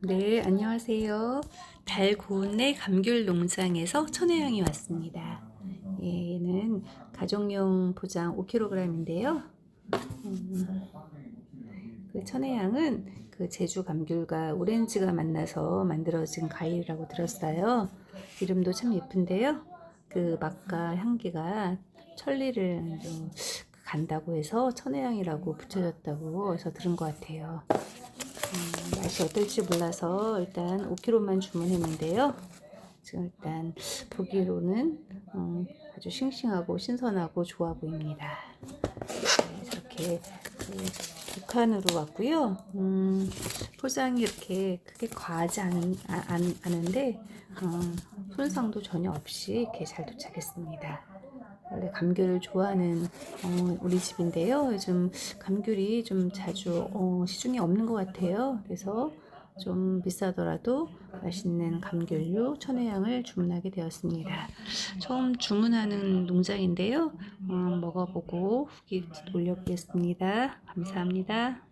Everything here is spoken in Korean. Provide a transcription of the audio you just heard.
네, 안녕하세요. 달고운의 감귤 농장에서 천혜향이 왔습니다. 예, 얘는 가정용 포장 5kg인데요. 음, 그 천혜향은 그 제주 감귤과 오렌지가 만나서 만들어진 과일이라고 들었어요. 이름도 참 예쁜데요. 그 맛과 향기가 천리를 좀 간다고 해서 천혜향이라고 붙여졌다고 해서 들은 것 같아요. 음, 맛이 어떨지 몰라서 일단 5kg만 주문했는데요. 지금 일단 보기로는 음, 아주 싱싱하고 신선하고 좋아 보입니다. 네, 이렇게 그 북한으로 왔고요. 음, 포장이 이렇게 크게 과하지 않은, 아, 않, 않은데 음, 손상도 전혀 없이 이렇게 잘 도착했습니다. 원래 감귤을 좋아하는 어, 우리 집인데요. 요즘 감귤이 좀 자주 어, 시중에 없는 것 같아요. 그래서 좀 비싸더라도 맛있는 감귤류 천혜향을 주문하게 되었습니다. 처음 주문하는 농장인데요. 어, 먹어보고 후기 올려보겠습니다. 감사합니다.